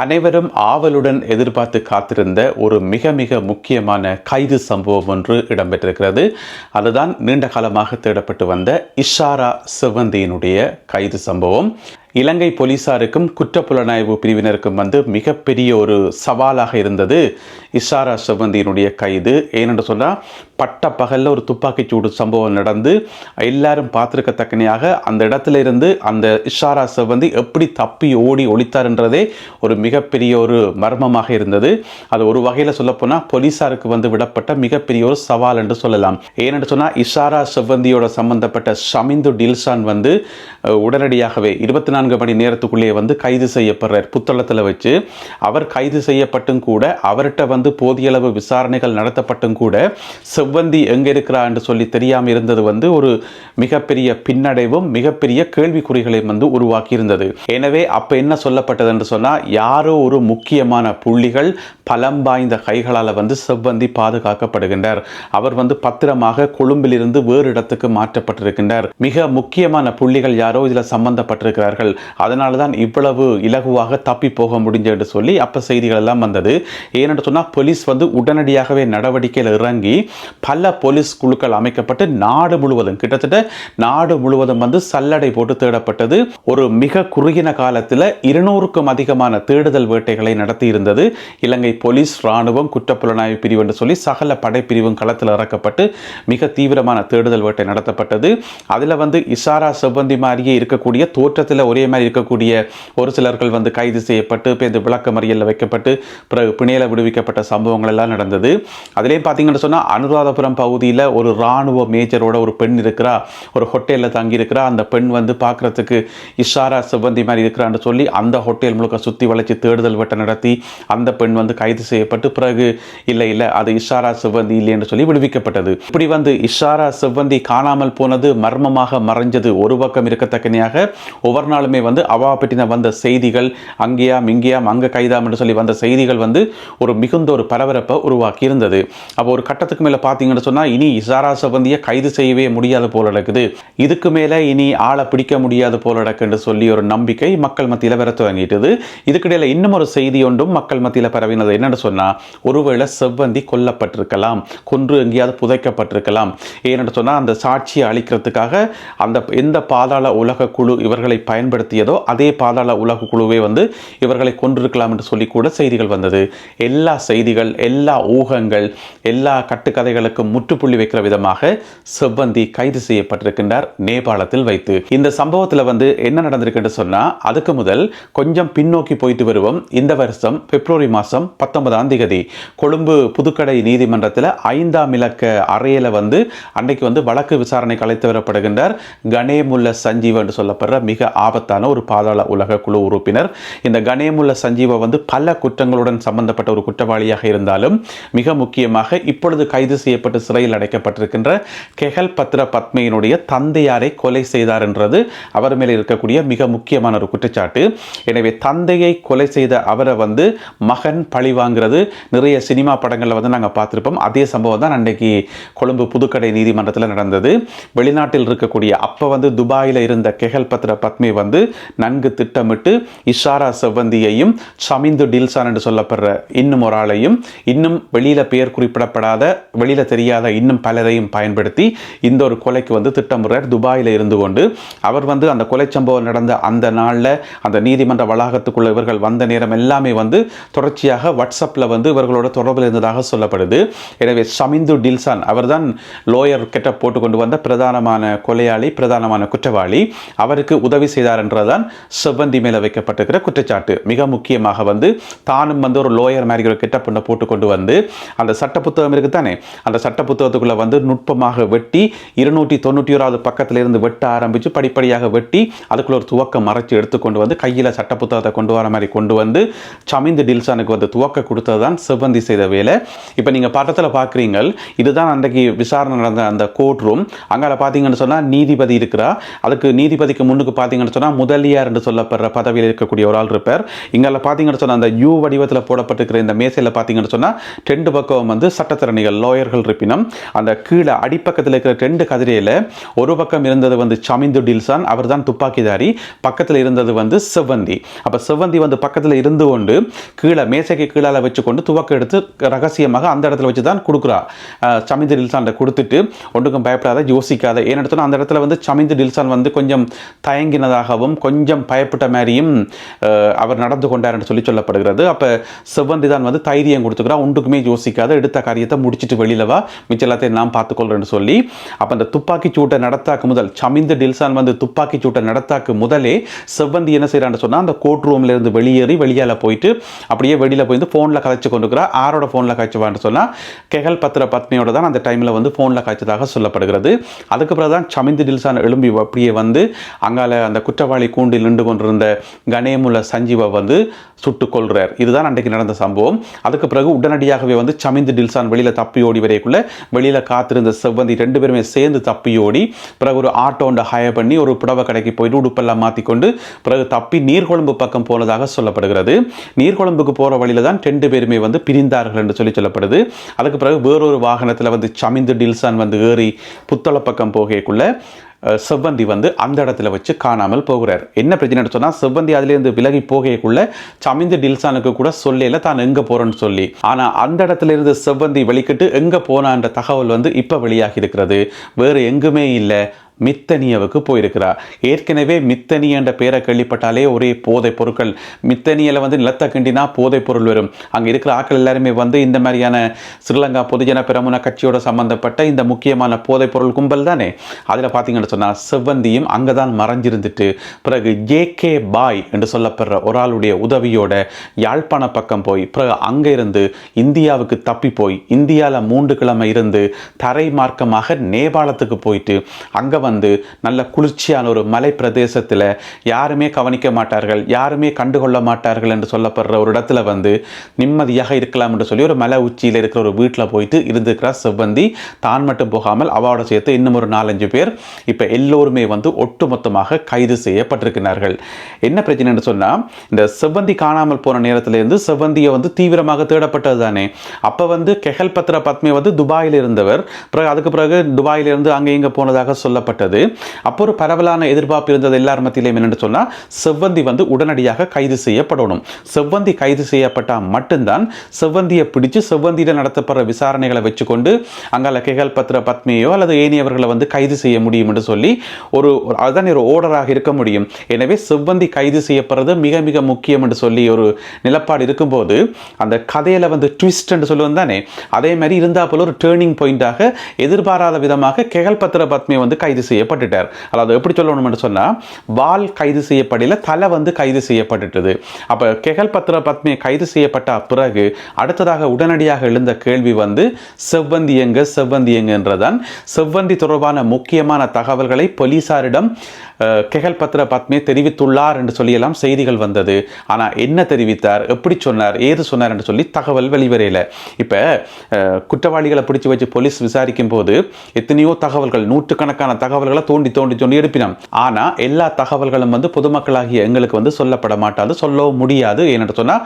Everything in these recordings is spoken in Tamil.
அனைவரும் ஆவலுடன் எதிர்பார்த்து காத்திருந்த ஒரு மிக மிக முக்கியமான கைது சம்பவம் ஒன்று இடம்பெற்றிருக்கிறது. அதுதான் நீண்ட காலமாக தேடப்பட்டு வந்த இஷாரா செவ்வந்தியினுடைய கைது சம்பவம். இலங்கை போலீசாருக்கும் குற்றப்புலனாய்வு பிரிவினருக்கும் வந்து மிகப்பெரிய ஒரு சவாலாக இருந்தது இஷாரா செவ்வந்தியினுடைய கைது. ஏனென்று சொன்னால் பட்ட பகலில் ஒரு துப்பாக்கிச் சூடு சம்பவம் நடந்து எல்லாரும் பார்த்துருக்கத்தக்கனையாக அந்த இடத்துல இருந்து அந்த இஷாரா செவ்வந்தி எப்படி தப்பி ஓடி ஒழித்தார்ன்றதே ஒரு மிகப்பெரிய ஒரு மர்மமாக இருந்தது. அது ஒரு வகையில் சொல்லப்போனால் போலீசாருக்கு வந்து விடப்பட்ட மிகப்பெரிய ஒரு சவால் என்று சொல்லலாம். ஏனென்று சொன்னால் இஷாரா செவ்வந்தியோட சம்பந்தப்பட்ட ஷமிந்து டில்சான் வந்து உடனடியாகவே இருபத்தி நான்கு மணி நேரத்துக்குள்ளேயே வந்து கைது செய்யப்படுறார் புத்தளத்தில் வச்சு. அவர் கைது செய்யப்பட்டும் கூட அவர்கிட்ட வந்து போதிய அளவு விசாரணைகள் நடத்தப்பட்டும் கூட செவ்வந்தி எங்கே இருக்கிறா என்று சொல்லி தெரியாமல் இருந்தது வந்து ஒரு மிகப்பெரிய பின்னடைவும் மிகப்பெரிய கேள்விக்குறிகளையும் வந்து உருவாக்கி இருந்தது எனவே அப்போ என்ன சொல்லப்பட்டது என்று சொன்னால் யாரோ ஒரு முக்கியமான புள்ளிகள் பலம் வாய்ந்த கைகளால் வந்து செவ்வந்தி பாதுகாக்கப்படுகின்றார். அவர் வந்து பத்திரமாக கொழும்பிலிருந்து வேறு இடத்துக்கு மாற்றப்பட்டிருக்கின்றார். மிக முக்கியமான புள்ளிகள் யாரோ இதில் சம்பந்தப்பட்டிருக்கிறார்கள். அதனால தான் இவ்வளவு இலகுவாக தப்பி போக முடிஞ்சு என்று சொல்லி அப்போ செய்திகள் எல்லாம் வந்தது. ஏனென்று சொன்னால் போலீஸ் வந்து உடனடியாகவே நடவடிக்கையில் இறங்கி பல போலீஸ் குழுக்கள் அமைக்கப்பட்டு நாடு முழுவதும் கிட்டத்தட்ட நாடு முழுவதும் வந்து சல்லடை போட்டு தேடப்பட்டது. ஒரு மிக குறுகின காலத்தில் இருநூறுக்கும் அதிகமான தேடுதல் வேட்டைகளை நடத்தி இருந்தது இலங்கை போலீஸ் ராணுவம் குற்றப்புலனாய்வு பிரிவு என்று சொல்லி சகல படைப்பிரிவும் களத்தில் இறக்கப்பட்டு மிக தீவிரமான தேடுதல் வேட்டை நடத்தப்பட்டது. அதில் வந்து இசாரா செவ்வந்தி மாதிரியே இருக்கக்கூடிய தோற்றத்தில் ஒரே மாதிரி இருக்கக்கூடிய ஒரு சிலர்கள் வந்து கைது செய்யப்பட்டு இப்போ இந்த விளக்க மறியலில் வைக்கப்பட்டு பிறகு பிணையில விடுவிக்கப்பட்ட சம்பவங்கள் எல்லாம் நடந்தது. அதிலே பார்த்தீங்கன்னு சொன்னால் அனுராதபுரம் பகுதியில் ஒரு இராணுவ மேஜரோட ஒரு பெண் இருக்கிறா ஒரு ஹோட்டலில் தங்கியிருக்கிறா. அந்த பெண் வந்து பார்க்குறதுக்கு இஷாரா சிவந்தி மாதிரி இருக்கிறான்னு சொல்லி அந்த ஹோட்டல் முழுக்க சுற்றி வளைச்சி தேடுதல் வெட்ட நடத்தி அந்த பெண் வந்து கைது செய்யப்பட்டு பிறகு இல்லை இல்லை அது இஷாரா சிவந்தி இல்லை என்று சொல்லி விடுவிக்கப்பட்டது. இப்படி வந்து இஷாரா சிவந்தி காணாமல் போனது மர்மமாக மறைஞ்சது. ஒரு பக்கம் இருக்கத்தக்கனையாக ஒவ்வொரு நாளுமே வந்து அவா பற்றின வந்த செய்திகள் அங்கேயாம் இங்கேயாம் அங்கே கைதாம் என்று சொல்லி வந்த செய்திகள் வந்து ஒரு மிகுந்த ஒரு பரபரப்பை உருவாக்கி இருந்தது அப்போ ஒரு கட்டத்துக்கு மேலே பார்த்தீங்கன்னு சொன்னால் இனி இசாரா செவ்வந்தியை கைது செய்யவே முடியாத போல நடக்குது. இதுக்கு மேலே இனி ஆளை பிடிக்க முடியாது போல நடக்குன்னு சொல்லி ஒரு நம்பிக்கை மக்கள் மத்தியில் வர தொடங்கிட்டது இதுக்கிடையில் இன்னும் ஒரு செய்தி ஒன்றும் மக்கள் மத்தியில் பரவினது என்னென்னு சொன்னால் ஒருவேளை செவ்வந்தி கொல்லப்பட்டிருக்கலாம் கொன்று எங்கேயாவது புதைக்கப்பட்டிருக்கலாம். ஏன்னு சொன்னால் அந்த சாட்சியை அளிக்கிறதுக்காக அந்த எந்த பாதாள உலக குழு இவர்களை பயன்படுத்தியதோ அதே பாதாள உலக குழுவே வந்து இவர்களை கொன்றிருக்கலாம் என்று சொல்லி கூட செய்திகள் வந்தது. எல்லா செய்திகள் எல்லா ஊகங்கள் எல்லா கட்டுக்கதைகளுக்கும் முற்றுப்புள்ளி வைக்கிற விதமாக செவ்வந்தி கைது செய்யப்பட்டிருக்கின்றார் நேபாளத்தில் வைத்து. இந்த சம்பவத்தில் வந்து என்ன நடந்திருக்குன்னு சொன்னால் அதுக்கு முதல் கொஞ்சம் பின்னோக்கி போயிட்டு வருவோம். இந்த வருஷம் பிப்ரவரி மாதம் பத்தொன்பதாம் தேதி கொழும்பு புதுக்கடை நீதிமன்றத்தில் ஐந்தாம் இலக்க அறையில் வந்து அன்னைக்கு வந்து வழக்கு விசாரணை கலைத்து வரப்படுகின்றார் கணேமுல்ல சஞ்சீவ் என்று சொல்லப்படுற மிக ஆபத்தான ஒரு பாதாள உலக குழு உறுப்பினர். இந்த கணேமுல்ல சஞ்சீவ வந்து பல குற்றங்களுடன் சம்பந்தப்பட்ட ஒரு குற்றவாளியாக இருந்தாலும் மிக முக்கியமாக இப்பொழுது கைது செய்ய செய்யப்பட்டு சிறையில் அடைக்கப்பட்டிருக்கின்ற கெஹல் பத்ர பத்மையினுடைய தந்தையாரை கொலை செய்தார் என்றது அவர் மேலே இருக்கக்கூடிய மிக முக்கியமான ஒரு குற்றச்சாட்டு. எனவே தந்தையை கொலை செய்த அவரை வந்து மகன் பழி வாங்குறது. நிறைய சினிமா படங்களில் வந்து நாங்கள் பார்த்துருப்போம். அதே சம்பவம் தான் அன்றைக்கு கொழும்பு புதுக்கடை நீதிமன்றத்தில் நடந்தது. வெளிநாட்டில் இருக்கக்கூடிய அப்போ வந்து துபாயில் இருந்த கெஹல் பத்ர பத்மை வந்து நன்கு திட்டமிட்டு இஷாரா செவ்வந்தியையும் சமிந்து டில்சான் என்று சொல்லப்படுற இன்னும் ஒரு ஆளையும் இன்னும் வெளியில் பெயர் குறிப்பிடப்படாத வெளியில் தெரியாத இன்னும் பலரையும் பயன்படுத்தி இந்த ஒரு கொலைக்கு வந்து திட்டமிடுறார். துபாயில் இருந்து கொண்டு அவர் வந்து அந்த கொலை சம்பவம் நடந்த அந்த நாளில் அந்த நீதிமன்ற வளாகத்துக்குள்ள இவர்கள் வந்த நேரம் எல்லாமே வந்து தொடர்ச்சியாக வாட்ஸ்அப்பில் வந்து இவர்களோட தொடர்பில் இருந்ததாக சொல்லப்படுது. எனவே ஷமிந்து டில்சான் அவர்தான் லோயர் கெட்ட போட்டு கொண்டு வந்த பிரதானமான கொலையாளி பிரதானமான குற்றவாளி. அவருக்கு உதவி செய்தார் என்றதான் செவ்வந்தி மேலே வைக்கப்பட்டிருக்கிற குற்றச்சாட்டு. மிக முக்கியமாக வந்து தானும் வந்து ஒரு லோயர் மாதிரி ஒரு கெட்ட பொண்ணை போட்டு கொண்டு வந்து அந்த சட்ட புத்தகம் இருக்குதானே அந்த அந்த சட்ட புத்தகத்துக்குள்ள வந்து நுட்பமாக வெட்டி இருநூற்றி தொண்ணூற்றி ஓராவது பக்கத்துல இருந்து வெட்ட ஆரம்பித்து படிப்படியாக வெட்டி அதுக்குள்ள ஒரு துவக்கம் மறைச்சு எடுத்துக்கொண்டு வந்து கையில் சட்ட புத்தகத்தை கொண்டு வர மாதிரி கொண்டு வந்து சமிந்து டில்சானுக்கு வந்து துவக்க கொடுத்தது தான் செவ்வந்தி செய்த வேலை. இப்போ நீங்கள் படத்தில் பார்க்குறீங்க இதுதான் அன்றைக்கு விசாரணை நடந்த அந்த கோர்ட் ரூம் அங்கே பார்த்தீங்கன்னு சொன்னால் நீதிபதி இருக்கிறா. அதுக்கு நீதிபதிக்கு முன்னுக்கு பார்த்தீங்கன்னு சொன்னால் சொன்னால் முதலியார் என்று சொல்லப்படுற பதவியில் இருக்கக்கூடிய ஒரு ஆள் இருப்பார். இங்கே பார்த்தீங்கன்னு சொன்னால் அந்த யூ வடிவத்தில் போடப்பட்டிருக்கிற இந்த மேசையில் பார்த்தீங்கன்னு சொன்னால் ரெண்டு பக்கம் வந்து சட்டத்திறனிகள் லாயர்கள் இருப்பினும் அந்த கீழே அடிப்பக்கத்தில் இருக்கிற ரெண்டு கதிரையில் ஒரு பக்கம் இருந்தது வந்து சமிந்து டில்சான் அவர் தான் துப்பாக்கிதாரி. பக்கத்தில் இருந்தது வந்து செவ்வந்தி. அப்போ செவ்வந்தி வந்து பக்கத்தில் இருந்து கொண்டு கீழே மேசைக்கு கீழால வச்சு கொண்டு துவக்க எடுத்து ரகசியமாக அந்த இடத்துல வச்சு தான் கொடுக்குறா சமிந்து டில்சான் கொடுத்துட்டு ஒன்றுக்கும் பயப்படாத யோசிக்காத. ஏன்னு அந்த இடத்துல வந்து சமிந்து டில்சான் வந்து கொஞ்சம் தயங்கினதாகவும் கொஞ்சம் பயப்பட்ட மாதிரியும் அவர் நடந்து கொண்டார் என்று சொல்லி சொல்லப்படுகிறது. அப்போ செவ்வந்தி தான் வந்து தைரியம் கொடுத்துக்கிறா. ஒன்றுக்குமே யோசிக்காத எடுத்த காரியத்தை முடிச்சுட்டு வெளியில் வா மிச்ச எல்லாத்தையும் நான் பார்த்துக்கொள்கிறேன்னு சொல்லி அப்போ அந்த துப்பாக்கி சூட்டை நடத்தாக்கு முதல் சமிந்து டில்சான் வந்து துப்பாக்கி சூட்டை நடத்தாக்கு முதலே செவ்வந்தி என்ன செய்கிறான்னு சொன்னால் அந்த கோர்ட் ரூம்ல இருந்து வெளியேறி வெளியால் போயிட்டு அப்படியே வெளியில் போய் ஃபோனில் கதைச்சு கொண்டுக்கிறா ஆரோட ஃபோனில் காய்ச்சுவான்னு சொன்னால் கெகல் பத்திர பத்னியோட தான் அந்த டைமில் வந்து ஃபோனில் காய்ச்சதாக சொல்லப்படுகிறது. அதுக்கு பிறகு தான் சமிந்து டில்சான் எழும்பி அப்படியே வந்து அங்கால அந்த குற்றவாளி கூண்டில் நின்று கொண்டிருந்த கணேமுல சஞ்சீவை வந்து சுட்டுக் கொள்கிறார் இதுதான் அன்றைக்கு நடந்த சம்பவம். அதுக்கு பிறகு உடனடியாகவே வந்து சமிந்து டில்சான் வெளியில் தப்பி ஓடி வரைக்குள்ள வெளியில காத்திருந்த செவ்வந்தி ரெண்டு பேருமே சேர்ந்து தப்பியோடி பிறகு ஒரு ஆட்டோண்ட ஹயர் பண்ணி ஒரு புடவை கடைக்கு போயிட்டு உடுப்பெல்லாம் மாற்றிக்கொண்டு பிறகு தப்பி நீர்கொழும்பு பக்கம் போனதாக சொல்லப்படுகிறது. நீர்கொழும்புக்கு போகிற வழியில தான் ரெண்டு பேருமே வந்து பிரிந்தார்கள் என்று சொல்லி சொல்லப்படுது. அதுக்கு பிறகு வேறொரு வாகனத்தில் வந்து சமிந்து டில்சான் வந்து ஏறி புத்தள பக்கம் போகக்குள்ள செவ்வந்தி வந்து அந்த இடத்துல வச்சு காணாமல் போகிறார். என்ன பிரச்சனை சொன்னால் செவ்வந்தி அதுலேருந்து விலகி போகக்குள்ள சமிந்து டில்சானுக்கு கூட சொல்லல தான் எங்கே போகிறேன்னு சொல்லி ஆனால் அந்த இடத்துல இருந்து செவ்வந்தி வெளிக்கிட்டு எங்கே போனான்ற தகவல் வந்து இப்போ வெளியாகி இருக்கிறது. வேறு எங்குமே இல்லை. மித்தனியவுக்கு போயிருக்கிறார். ஏற்கனவே மித்தனி என்ற பேரை கேள்விப்பட்டாலே ஒரே போதைப் பொருட்கள். மித்தனியில் வந்து நிலத்தை கிண்டினா போதைப் பொருள் வரும். அங்கே இருக்கிற ஆட்கள் எல்லாருமே வந்து இந்த மாதிரியான ஸ்ரீலங்கா பொதுஜன பெரமுன கட்சியோட சம்பந்தப்பட்ட இந்த முக்கியமான போதைப் பொருள் கும்பல் தானே? அதில் பார்த்தீங்கன்னு சொன்னால் செவ்வந்தியும் அங்கே தான் மறைஞ்சிருந்துட்டு பிறகு ஜே கே பாய் என்று சொல்லப்படுற ஒரு ஆளுடைய உதவியோட யாழ்ப்பாண பக்கம் போய் பிறகு அங்கே இருந்து இந்தியாவுக்கு தப்பி போய் இந்தியாவில் மூன்று கிழமை இருந்து தரை மார்க்கமாக நேபாளத்துக்கு போயிட்டு அங்கே வந்து நல்ல குளிர்ச்சியான ஒரு மலை பிரதேசத்தில் யாருமே கவனிக்க மாட்டார்கள் யாருமே கண்டுகொள்ள மாட்டார்கள் என்று சொல்லப்படுற ஒரு இடத்துல வந்து நிம்மதியாக இருக்கலாம் என்று சொல்லி ஒரு மலை உச்சியில் இருக்கிற ஒரு வீட்டில் போயிட்டு இருந்துக்கிறார் செவ்வந்தி தான் மட்டும் போகாமல் அவளோட சேர்த்து இன்னும் ஒரு நாலஞ்சு பேர் இப்போ எல்லோருமே வந்து ஒட்டுமொத்தமாக கைது செய்யப்பட்டிருக்கிறார்கள். என்ன பிரச்சனைன்னு சொன்னால் இந்த செவ்வந்தி காணாமல் போன நேரத்திலேருந்து செவ்வந்தியை வந்து தீவிரமாக தேடப்பட்டது தானே. அப்போ வந்து கெஹல் பத்ரா பத்மி வந்து துபாயில் இருந்தவர் பிறகு அதுக்கு பிறகு துபாயிலிருந்து அங்கே இங்கே போனதாக சொல்லப்பட்டது அப்போ ஒரு பரவலான எதிர்பார்ப்பு இருந்தது எல்லார் மத்தியிலையும் என்னென்னு சொன்னால் செவ்வந்தி வந்து உடனடியாக கைது செய்யப்படணும். செவ்வந்தி கைது செய்யப்பட்டால் மட்டும்தான் செவ்வந்தியை பிடிச்சு செவ்வந்தியில் நடத்தப்படுற விசாரணைகளை வச்சுக்கொண்டு அங்கால கேகல் பத்ர பத்மியோ அல்லது ஏனியவர்களை வந்து கைது செய்ய முடியும் என்று சொல்லி ஒரு அதுதான் ஒரு ஓர்டராக இருக்க முடியும். எனவே செவ்வந்தி கைது செய்யப்படுறது மிக மிக முக்கியம் என்று சொல்லி ஒரு நிலப்பாடு இருக்கும்போது அந்த கதையில் வந்து ட்விஸ்ட் என்று சொல்லுவோம் தானே? அதே மாதிரி இருந்தால் போல ஒரு டேர்னிங் பாயிண்டாக எதிர்பாராத விதமாக கெகல் பத்ர பத்மியை வந்து கைது செய்யப்பட்டுட்டார். அதாவது எப்படி சொல்லணும்னு சொன்னா வால் கைது செய்யப்படல தலை வந்து கைது செய்யப்பட்டுட்டது. அப்ப கெகல் பத்ர பத்மி கைது செய்யப்பட்ட பிறகு அடுத்ததாக உடனடியாக எழுந்த கேள்வி வந்து செவ்வந்தி எங்க செவ்வந்தி எங்கன்றதான். செவ்வந்தி தொடர்பான முக்கியமான தகவல்களை போலீசாரிடம் கெகல் பத்ர பத்மே தெரிவித்துள்ளார் என்று சொல்லியெல்லாம் செய்திகள் வந்தது. ஆனா என்ன தெரிவித்தார் எப்படி சொன்னார் ஏது சொன்னார் என்று சொல்லி தகவல் வெளிவரையில இப்ப குற்றவாளிகளை பிடிச்சு வச்சு போலீஸ் விசாரிக்கும் போது எத்தனையோ தகவல்கள் நூற்றுக்கணக்கான தகவல் தகவல்களை தோண்டி தோண்டி தோண்டி எடுப்பினோம் ஆனா எல்லா தகவல்களும் வந்து பொதுமக்களாகிய எங்களுக்கு வந்து சொல்லப்பட மாட்டாது சொல்லவும் முடியாது. ஏன்னு சொன்னா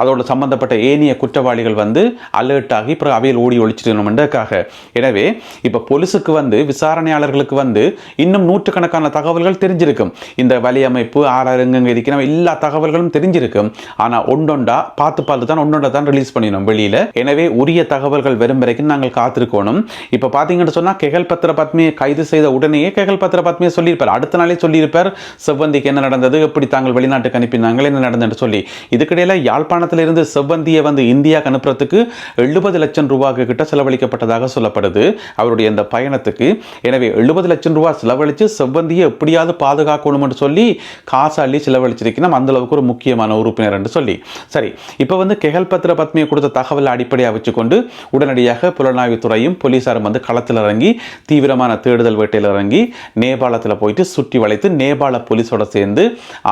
அதோட சம்பந்தப்பட்ட ஏனைய குற்றவாளிகள் வந்து அலர்ட் ஆகி அப்புறம் அவையில் ஓடி ஒழிச்சிடணும்ன்றதுக்காக எனவே இப்ப போலீஸுக்கு வந்து விசாரணையாளர்களுக்கு வந்து இன்னும் நூற்றுக்கணக்கான தகவல்கள் தெரிஞ்சிருக்கும். இந்த வலையமைப்பு ஆறார் இருக்கிற எல்லா தகவல்களும் தெரிஞ்சிருக்கும். ஆனா ஒன்றொண்டா பார்த்து பார்த்து தான் ஒண்டொண்டா தான் ரிலீஸ் பண்ணிடணும் வெளியில. எனவே உரிய தகவல்கள் வரும் வரைக்கும் நாங்கள் காத்திருக்கணும். இப்ப பாத்தீங்கன்னு சொன்னா கெகல் பத்திர பத்மியை கைது செய்த உடனே உடனேயே கெகல் பத்திர பத்மியை சொல்லியிருப்பார். அடுத்த நாளே சொல்லியிருப்பார் செவ்வந்திக்கு என்ன நடந்தது எப்படி தாங்கள் வெளிநாட்டுக்கு அனுப்பினாங்கள் என்ன நடந்ததுன்னு சொல்லி. இதுக்கிடையில் யாழ்ப்பாணத்திலிருந்து செவ்வந்தியை வந்து இந்தியாவுக்கு அனுப்புறதுக்கு எழுபது லட்சம் ரூபாய்க்கு கிட்ட செலவழிக்கப்பட்டதாக சொல்லப்படுது அவருடைய அந்த பயணத்துக்கு. எனவே எழுபது லட்சம் ரூபாய் செலவழித்து செவ்வந்தியை எப்படியாவது பாதுகாக்கணும் என்று சொல்லி காசு அள்ளி செலவழிச்சிருக்கணும். அந்த அளவுக்கு ஒரு முக்கியமான உறுப்பினர் என்று சொல்லி. சரி இப்போ வந்து கெகல் பத்திர பத்மியை கொடுத்த தகவலை அடிப்படையாக வச்சுக்கொண்டு உடனடியாக புலனாய்வுத்துறையும் போலீசாரும் வந்து களத்தில் இறங்கி தீவிரமான தேடுதல் வேட்டையில் இறங்கி வாங்கி நேபாளத்தில் போயிட்டு சுற்றி வளைத்து நேபாள போலீஸோட சேர்ந்து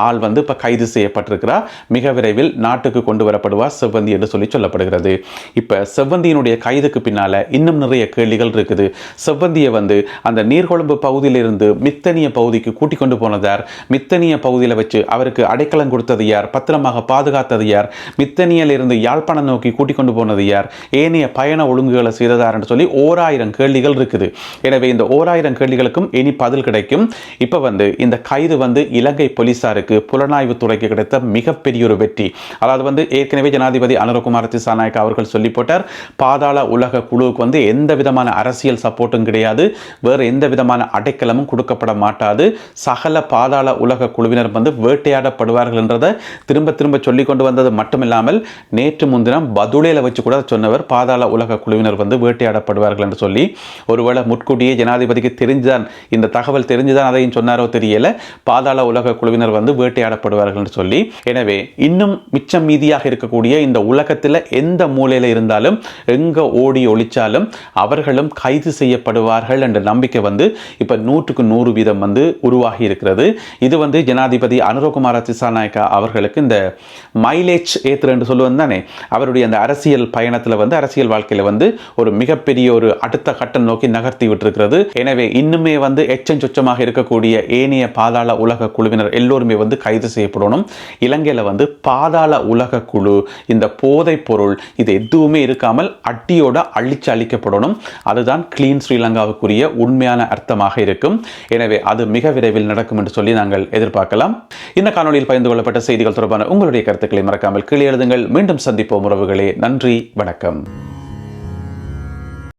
ஆள் வந்து இப்போ கைது செய்யப்பட்டிருக்கிறார் மிக விரைவில் நாட்டுக்கு கொண்டு வரப்படுவார் செவ்வந்தி என்று சொல்லி சொல்லப்படுகிறது. இப்போ செவ்வந்தியினுடைய கைதுக்கு பின்னால இன்னும் நிறைய கேள்விகள் இருக்குது. செவ்வந்தியை வந்து அந்த நீர்கொழும்பு பகுதியிலிருந்து மித்தனிய பகுதிக்கு கூட்டிக் கொண்டு போனதார் மித்தனிய பகுதியில் வச்சு அவருக்கு அடைக்கலம் கொடுத்தது யார்? பத்திரமாக பாதுகாத்தது யார்? மித்தனியில் இருந்து யாழ்ப்பாணம் நோக்கி கூட்டிக் கொண்டு போனது யார்? ஏனைய பயண ஒழுங்குகளை செய்ததார் என்று சொல்லி ஓராயிரம் கேள்விகள் இருக்குது. எனவே இந்த ஓராயிரம் கேள்விகளுக்கும் இனி பதில் கிடைக்கும். இப்போ வந்து இந்த கைது வந்து இலங்கை போலீசாருக்கு புலனாய்வு துறைக்கு கிடைத்த மிகப்பெரிய ஒரு வெற்றி. அதாவது வந்து ஏற்கனவே ஜனாதிபதி அனுரகுமார் திசாநாயக் அவர்கள் சொல்லி போட்டார் பாதாள உலக குழுவுக்கு வந்து எந்த விதமான அரசியல் சப்போர்ட்டும் கிடையாது. வேறு எந்த விதமான அடைக்கலமும் கொடுக்கப்பட மாட்டாது. சகல பாதாள உலக குழுவினர் வந்து வேட்டையாடப்படுவார்கள் என்றதை திரும்ப திரும்ப சொல்லி கொண்டு வந்தது மட்டுமில்லாமல் நேற்று முன்தினம் பதுளையில் வச்சு கூட சொன்னவர் பாதாள உலக குழுவினர் வந்து வேட்டையாடப்படுவார்கள் என்று சொல்லி ஒருவேளை முட்கூட்டியே ஜனாதிபதிக்கு தெரிஞ்சுதான் இந்த தகவல் தெரிஞ்சுதான் அதையும் சொன்னாரோ தெரியல. பாதாள உலக குழுவினர் வந்து வேட்டையாடப்படுவார்கள் என்று சொல்லி. எனவே இன்னும் மிச்சம் மீதியாக இருக்கக்கூடிய இந்த உலகத்தில் எந்த மூலையில் இருந்தாலும் எங்க ஓடி ஒழிச்சாலும் அவர்களும் கைது செய்யப்படுவார்கள் என்ற நம்பிக்கை வந்து இப்போ நூற்றுக்கு நூறு வீதம் வந்து உருவாகி இருக்கிறது. இது வந்து ஜனாதிபதி அனுரகுமார திசாநாயக்கா அவர்களுக்கு இந்த மைலேஜ் ஏத்துற என்று சொல்லுவது தானே? அவருடைய அந்த அரசியல் பயணத்தில் வந்து அரசியல் வாழ்க்கையில் வந்து ஒரு மிகப்பெரிய ஒரு அடுத்த கட்டம் நோக்கி நகர்த்தி விட்டிருக்கிறது. எனவே இன்னுமே வந்து எச்சம் சொச்சமாக இருக்கக்கூடிய ஏனைய பாதாள உலக குழுவினர் எல்லோருமே வந்து கைது செய்யப்படணும். இலங்கையில் வந்து பாதாள உலக குழு இந்த போதைப் பொருள் இது எதுவுமே இருக்காமல் அட்டியோட அழிச்சு அழிக்கப்படணும். அதுதான் கிளீன் ஸ்ரீலங்காவுக்குரிய உண்மையான அர்த்தமாக இருக்கும். எனவே அது மிக விரைவில் நடக்கும் என்று சொல்லி நாங்கள் எதிர்பார்க்கலாம். இந்த காணொலியில் பகிர்ந்து கொள்ளப்பட்ட செய்திகள் தொடர்பான உங்களுடைய கருத்துக்களை மறக்காமல் கீழே எழுதுங்கள். மீண்டும் சந்திப்போம் உறவுகளே. நன்றி வணக்கம்.